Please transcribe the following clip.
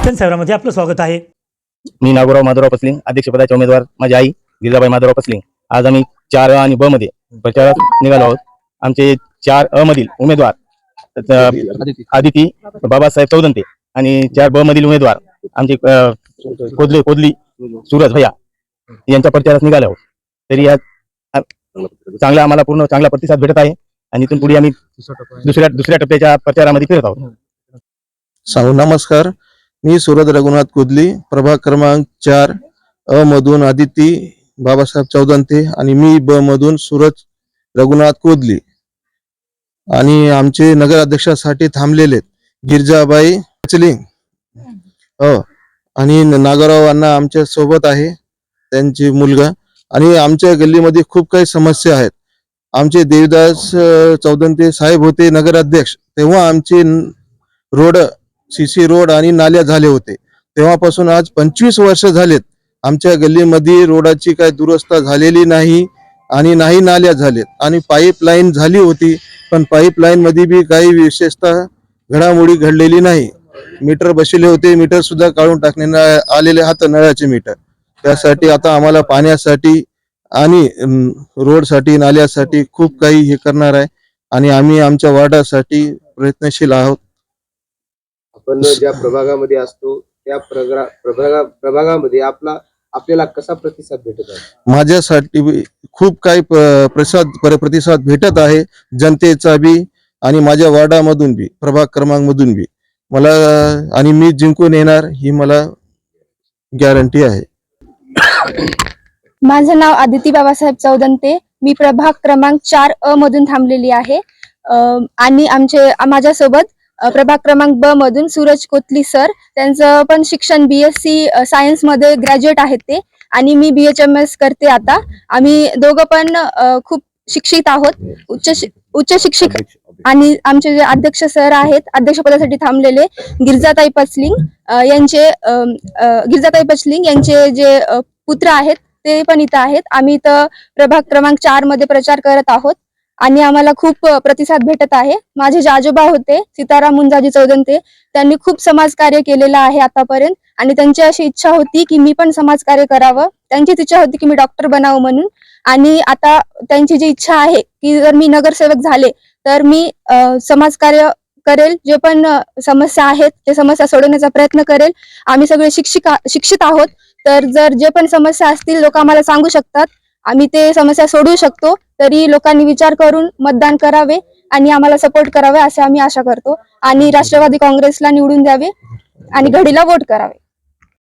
शिक्षण सेवामध्ये आपलं स्वागत आहे. मी नागोराव माधवराव पसलिंग अध्यक्षपदाचे उमेदवार माझी आई गिरिजाबाई माधवराव पसलिंग. आज आम्ही चार अ आणि ब मध्ये प्रचारात निघालो आहोत. आमचे चार अ मधील उमेदवार आदिती बाबासाहेब चौदंते आणि चार ब मधील उमेदवार आमचे कोदले कोदली सूरज भैया यांच्या प्रचारात निघाले आहोत. तरी या चांगला आम्हाला पूर्ण चांगला प्रतिसाद भेटत आहे आणि इथून पुढे आम्ही दुसऱ्या दुसऱ्या टप्प्याच्या प्रचारामध्ये फिरत आहोत. सांगू नमस्कार. मी सुरत रघुनाथ कुदली प्रभाग क्रमांक चार अ मधून आदिती बाबासाहेब चौदंते आणि मी ब मधून सुरज रघुनाथ कोदली. आणि आमचे नगराध्यक्षासाठी थांबलेले गिरजाबाई पचलिंग हो आणि नागराव अण्णा आमच्यासोबत आहे त्यांची मुलगा. आणि आमच्या गल्लीमध्ये खूप काही समस्या आहेत. आमचे देवदास चौदंते साहेब होते नगराध्यक्ष. तेव्हा आमचे रोड सीसी रोड आणि नाल्या झाले होते. तेव्हापासून आज पंचवीस वर्ष झालेत. आमच्या गल्लीमध्ये रोडाची काही दुरुस्ता झालेली नाही आणि नाही नाल्या झालेत. आणि पाईपलाईन झाली होती पण पाईपलाईनमध्ये बी काही विशेषतः घडामोडी घडलेली नाही. मीटर बसले होते मीटर सुद्धा काढून टाकण्यात आलेले हात नळाचे मीटर. त्यासाठी आता आम्हाला पाण्यासाठी आणि रोडसाठी नाल्यासाठी खूप काही हे करणार आहे. आणि आम्ही आमच्या वार्डासाठी प्रयत्नशील आहोत. आपण ज्या प्रभागामध्ये असतो त्या प्रगा प्रभागा प्रभागामध्ये आपला आपल्याला कसा प्रतिसाद भेटत आहे? माझ्यासाठी खूप काही प्रसाद पर- प्रतिसाद भेटत आहे. जनतेचा बी आणि माझ्या वार्डामधून बी प्रभाग क्रमांक मधून बी. मला आणि मी जिंकून येणार ही मला गॅरंटी आहे. माझं नाव आदिती बाबासाहेब चौदंते मी प्रभाग क्रमांक चार अ मधून थांबलेली आहे. आणि आमचे माझ्यासोबत प्रभाग क्रमांक ब मधून सूरज कोतली सर. त्यांचं पण शिक्षण बी एस सी सायन्समध्ये ग्रॅज्युएट आहेत ते. आणि मी बी एच एम एस करते आता. आम्ही दोघं पण खूप शिक्षित आहोत. उच्च उच्च शिक्षित आणि आमचे जे अध्यक्ष सर आहेत अध्यक्षपदासाठी थांबलेले गिरजाताई पचलिंग यांचे गिरजाताई पचलिंग यांचे जे पुत्र आहेत ते पण इथं आहेत. आम्ही इथं प्रभाग क्रमांक चारमध्ये प्रचार करत आहोत. आणि आम्हाला खूप प्रतिसाद भेटत आहे. माझे जे आजोबा होते सीताराम मुंजाजी चौदंते त्यांनी खूप समाजकार्य केलेलं आहे आतापर्यंत. आणि त्यांची अशी इच्छा होती की मी पण समाजकार्य करावं. त्यांचीच इच्छा होती की मी डॉक्टर बनावं म्हणून. आणि आता त्यांची जी इच्छा आहे की जर मी नगरसेवक झाले तर मी समाजकार्य करेल. जे पण समस्या आहेत ते समस्या सोडवण्याचा प्रयत्न करेल. आम्ही सगळे शिक्षिका शिक्षित आहोत. तर जर जे पण समस्या असतील लोक आम्हाला सांगू शकतात. आम्ही ते समस्या सोडवू शकतो तरी लोकांनी विचार करून मतदान करावे आणि आम्हाला सपोर्ट करावे असे आम्ही आशा करतो. आणि राष्ट्रवादी काँग्रेसला निवडून द्यावे आणि घडीला वोट करावे.